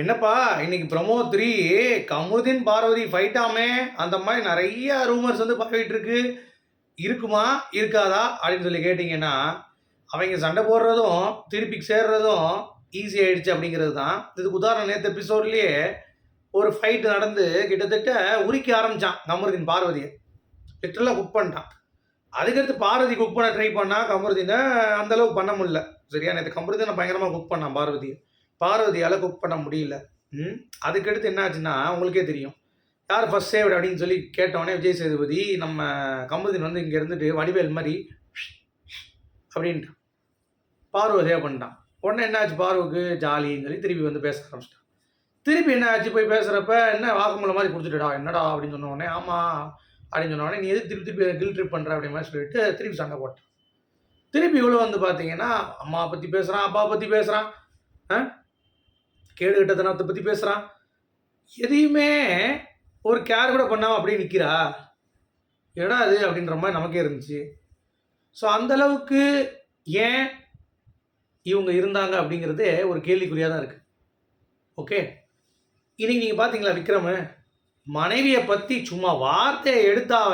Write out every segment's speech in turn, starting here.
என்னப்பா இன்னைக்கு promo three Kamudin Parvati ஃபைட்டாமே அந்த மாதிரி நிறைய ரூமர்ஸ் வந்து பரவிட்டு இருக்கு. இருக்குமா? இருக்காதா? அப்படின்னு சொல்லி கேட்டிங்கன்னா அவங்க சண்டை போடுறதும் திருப்பி சேர்றதும் ஈஸி ஆயிடுச்சு அப்படிங்கிறது தான். இதுக்கு உதாரணம் நேற்று எபிசோட்லேயே ஒரு ஃபைட் நடந்து கிட்டத்தட்ட உரிக்க ஆரம்பித்தான் கமருதீன் பார்வதியை லிட்டரலாக குக் பண்ணிட்டான். அதுக்கடுத்து பார்வதி குக் பண்ண ட்ரை பண்ணால் கமருதீனை அந்தளவுக்கு பண்ண முடியல. சரியா? நேற்று கமருதீனை பயங்கரமாக குக் பண்ணான் பார்வதியை பார்வதியால் குக் பண்ண முடியல. ம்? அதுக்கடுத்து என்ன ஆச்சுன்னா உங்களுக்கே தெரியும். யார் ஃபஸ்ட் சேவ் அப்படின்னு சொல்லி கேட்டோடனே விஜய் சேதுபதி நம்ம கமருதீன் வந்து இங்கே இருந்துட்டு வடிவேல் மாதிரி அப்படின்ட்டான் பார்வை சேவ் பண்ணிட்டான். உடனே என்ன ஆச்சு பார்வுக்கு ஜாலின்னு சொல்லி திருப்பி வந்து பேச ஆரம்பிச்சிட்டான். திருப்பி என்ன ஆச்சு? போய் பேசுகிறப்ப என்ன வாக்குமூலம் மாதிரி கொடுத்துட்டுடா என்னடா அப்படின்னு சொன்ன உடனே ஆமாம் அப்படின்னு சொன்ன உடனே நீ எது திருப்பி திருப்பி கில் ட்ரிப் பண்ணுற அப்படி மாதிரி சொல்லிட்டு திருப்பி சண்டை போட்டான். திருப்பி இவ்வளோ வந்து பார்த்தீங்கன்னா அம்மா பற்றி பேசுகிறான் அப்பா பற்றி பேசுகிறான் ஆ? கேடு கட்டத்தனத்தை பற்றி பேசுகிறான் எதையுமே ஒரு கேர் கூட பண்ணாமல் அப்படியே நிற்கிறா என்னடா அது அப்படின்ற மாதிரி நமக்கே இருந்துச்சு. ஸோ அந்தளவுக்கு ஏன் இவங்க இருந்தாங்க அப்படிங்கிறதே ஒரு கேள்விக்குறியாக தான் இருக்குது ஓகே இன்றைக்கி நீங்கள் பார்த்தீங்களா விக்ரமு? மனைவியை பற்றி சும்மா வார்த்தையை எடுத்தாவ.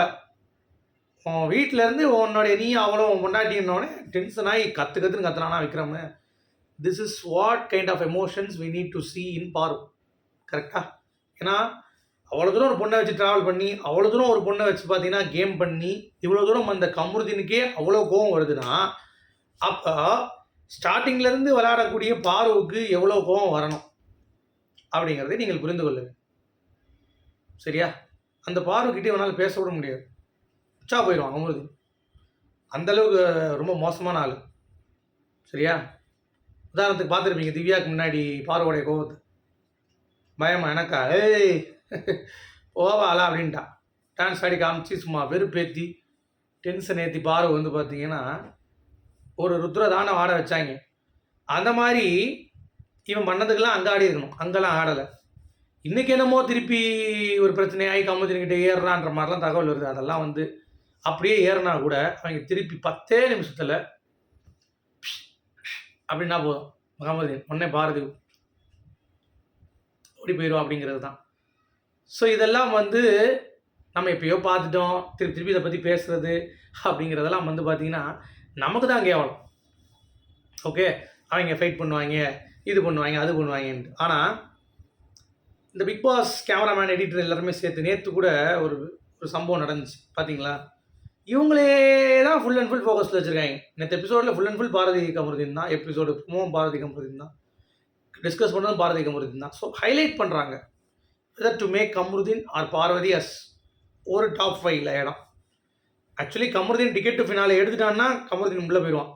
உன் வீட்டிலேருந்து உன்னுடைய நீ அவ்வளோ முன்னாடினோடனே டென்ஷன் ஆகி கற்று கற்றுன்னு கத்துனானா Vikram? This is what kind of emotions we need to see in பாரு கரெக்டாக ஏன்னா அவ்வளோ தூரம் ஒரு பொண்ணை வச்சு ட்ராவல் பண்ணி அவ்வளோ தூரம் ஒரு பொண்ணை வச்சு பார்த்தீங்கன்னா கேம் பண்ணி இவ்வளோ தூரம் அந்த கமருதீனுக்கே அவ்வளோ கோவம் வருதுன்னா அப்போ ஸ்டார்டிங்லேருந்து விளையாடக்கூடிய பார்வுக்கு எவ்வளோ கோவம் வரணும்? அப்படிங்கிறதை நீங்கள் புரிந்து கொள்ளுங்கள் சரியா? அந்த பார்வைக்கிட்டே இவனால் பேச முடியாது. உச்சா போயிடுவான் அவங்களுக்கு அந்த அளவுக்கு ரொம்ப மோசமான ஆள். சரியா? உதாரணத்துக்கு பார்த்துருப்பீங்க திவ்யாவுக்கு முன்னாடி பார்வோடைய கோவத்தை பயமா எனக்கா? ஏய் போவாளா அப்படின்ட்டான் டான்ஸ் ஆடி காமிச்சு சும்மா வெறுப்பேற்றி டென்ஷன் ஏற்றி பார்வை வந்து பார்த்தீங்கன்னா ஒரு ருத்ரதானம் ஆட வச்சாங்க. அந்த மாதிரி இவன் பண்ணதுக்கெல்லாம் அங்கே ஆடி இருக்கணும். அங்கெல்லாம் ஆடலை. இன்றைக்கி என்னமோ திருப்பி ஒரு பிரச்சனையாகி கம்மத்தின்கிட்ட ஏறுறான்ற மாதிரிலாம் தகவல் வருது. அதெல்லாம் வந்து அப்படியே ஏறினா கூட அவங்க திருப்பி பத்தே நிமிஷத்தில் அப்படின்னா போதும். முகமதின் உடனே பாரதி. ஓடி போயிடும் அப்படிங்கிறது தான். ஸோ இதெல்லாம் வந்து நம்ம எப்பயோ பார்த்துட்டோம். திருப்பி திருப்பி இதை பற்றி பேசுகிறது அப்படிங்கிறதெல்லாம் வந்து பார்த்திங்கன்னா நமக்கு தான் கேவலம் ஓகே அவங்க ஃபைட் பண்ணுவாங்க இது பண்ணுவாங்க அது பண்ணுவாங்கன்ட்டு. ஆனால் இந்த பிக் பாஸ் கேமராமேன் எடிட்டர் எல்லாருமே சேர்த்து நேற்று கூட ஒரு ஒரு சம்பவம் நடந்துச்சு. பார்த்தீங்களா? இவங்களே தான் ஃபுல் அண்ட் ஃபுல் ஃபோக்கஸில் வச்சுருக்காங்க. நேற்று எபிசோடில் full and full Bharathi Kamarudeen தான் எபிசோடு மூவம் பாரதி கமருதீன் தான். டிஸ்கஸ் பண்ணதும் பாரதி கமருதீன் தான். ஸோ ஹைலைட் பண்ணுறாங்க whether to make Kamarudeen or Parvathy as ஒரு டாப் ஃபைவ்ல இடம். Actually Kamarudeen ticket to finale எடுத்துட்டான்னா Kamaruddin உள்ளே போயிடுவான்.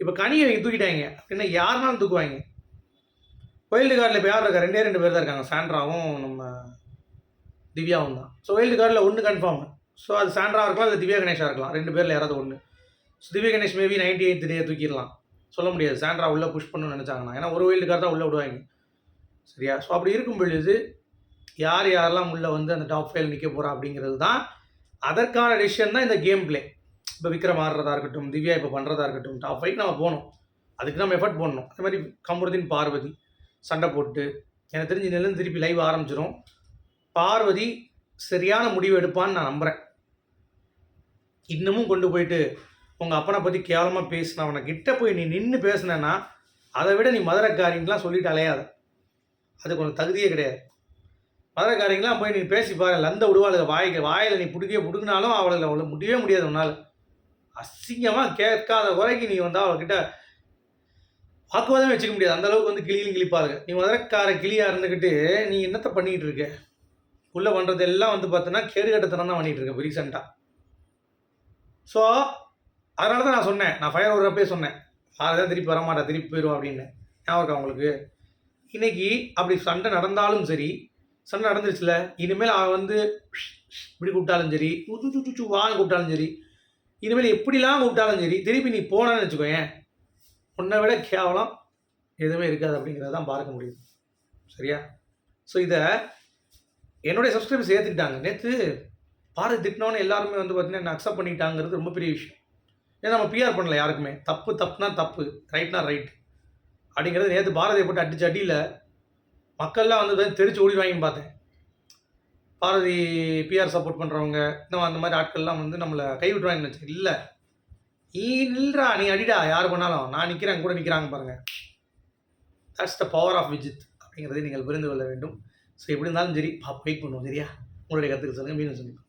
இப்போ கனியை தூக்கிட்டாங்க. அப்படின்னா யாருனாலும் தூக்குவாங்க. வைல்டு கார்டில் இப்போ யார் இருக்கா ரெண்டே ரெண்டு பேர் தான் இருக்காங்க. சாண்ட்ராவும் நம்ம திவ்யாவும் தான். ஸோ வைல்டு கார்டில் ஒன்று கன்ஃபார்ம் ஸோ அது சாண்ட்ரா இருக்கலாம் இல்லை திவ்யா கணேஷாக இருக்கலாம். ரெண்டு பேரில் யாராவது ஒன்று so Divya Ganesh maybe ninety eight day தூக்கிடலாம். சொல்ல முடியாது. சாண்ட்ரா உள்ளே புஷ் பண்ணணும்னு நினச்சாங்கன்னா. ஏன்னா ஒரு வைல்டு கார்டு தான் உள்ளே விடுவாங்க. சரியா? ஸோ அப்படி இருக்கும் பொழுது யார் யாரெல்லாம் உள்ளே வந்து அந்த டாப் ஃபைல் நிற்க போகிறா அப்படிங்கிறது தான் அதற்கான டிசிஷன் தான் இந்த கேம் பிளே இப்போ விக்ரம் ஆடுறதா இருக்கட்டும் திவ்யா இப்போ பண்ணுறதா இருக்கட்டும் டாப் ஃபைவ் நம்ம போகணும். அதுக்கு நம்ம எஃபர்ட் போடணும். அதே மாதிரி கமருதீன் பார்வதி சண்டை போட்டு எனக்கு தெரிஞ்சு இதுலேருந்து திருப்பி லைவ் ஆரம்பிச்சிடும் பார்வதி சரியான முடிவு எடுப்பான்னு நான் நம்புகிறேன் இன்னமும் கொண்டு போயிட்டு உங்கள் அப்பனை பற்றி கேவலமாக பேசின அவனை கிட்ட போய் நீ நின்று பேசுனேன்னா அதை விட நீ மதுரைக்காரிங்களாம் சொல்லிட்டு அலையாத. அதுக்கு உனக்கு தகுதியே கிடையாது. மதுரைக்காரிங்களாம் போய் நீ பேசி பாரு லந்த விடுவாளுங்க வாய்க்கு வாயில் நீ பிடிக்கவே பிடுங்கினாலும் அவளை அவளை முடியவே முடியாது உன்னால். அசிங்கமாக கேட்காத குறைக்கு நீ வந்து அவள்கிட்ட வாக்குவாதமே வச்சுக்க முடியாது. அந்தளவுக்கு வந்து கிளியிலும் கிளிப்பாருங்க நீ மதுரைக்கார கிளியாக இருந்துக்கிட்டு நீ என்னத்தை பண்ணிக்கிட்டு இருக்க? உள்ளே பண்ணுறது எல்லாம் வந்து பார்த்தோன்னா கேடு கட்டத்தனம் தான் பண்ணிகிட்டு இருக்கேன் ரீசெண்டாக ஸோ அதனால தான் நான் சொன்னேன். நான் ஃபயர் ஓடுறப்பே சொன்னேன். தான் திருப்பி வரமாட்டேன் திருப்பி போயிடும் அப்படின்னு. ஞாபகம் இருக்கா உங்களுக்கு? இன்னைக்கு அப்படி சண்டை நடந்தாலும் சரி சண்டை நடந்துருச்சுல இனிமேல் அவன் வந்து இப்படி கூப்பிட்டாலும் சரி உச்சு சுச்சு சு வாங்க கூப்பிட்டாலும் சரி இனிமேல் எப்படிலாம் கூப்பிட்டாலும் சரி திருப்பி நீ போனான்னு வச்சுக்கோயேன். உன்னை விட கேவலம் எதுவுமே இருக்காது அப்படிங்கிறத தான் பார்க்க முடியுது. சரியா? ஸோ இதை என்னுடைய சப்ஸ்கிரைபர்ஸ் ஏற்றுக்கிட்டாங்க நேற்று பாரதி திட்டினோன்னு எல்லாருமே வந்து பார்த்தீங்கன்னா என்ன அக்செப்ட் பண்ணிட்டாங்கிறது ரொம்ப பெரிய விஷயம். ஏன்னா நம்ம பிஆர் பண்ணல யாருக்குமே. தப்பு தப்புனா தப்பு. ரைட்னா ரைட் அப்படிங்கிறது நேற்று பாரதியை போட்டு அடிச்சு அடியில் மக்கள்லாம் வந்து தெரிச்சு ஓடிடுவாங்கன்னு பார்த்தேன். பாரதி பிஆர் சப்போர்ட் பண்ணுறவங்க இந்த அந்த மாதிரி ஆட்கள்லாம் வந்து நம்மளை கைவிட்டுருவாங்கன்னு நினச்சேன் இல்லை. நீ நில்றா நீ அடிடா யார் பண்ணாலும். நான் நிற்கிறேன் கூட நிற்கிறாங்க பாருங்கள் that's the power of Vijith அப்படிங்கிறதை நீங்கள் புரிந்து கொள்ள வேண்டும். ஸோ எப்படி இருந்தாலும் சரி பா வெயிட் பண்ணுவோம் சரியா? உங்களுடைய கருத்துக்கு சொல்லுங்கள் மீண்டும் சொல்லுங்கள்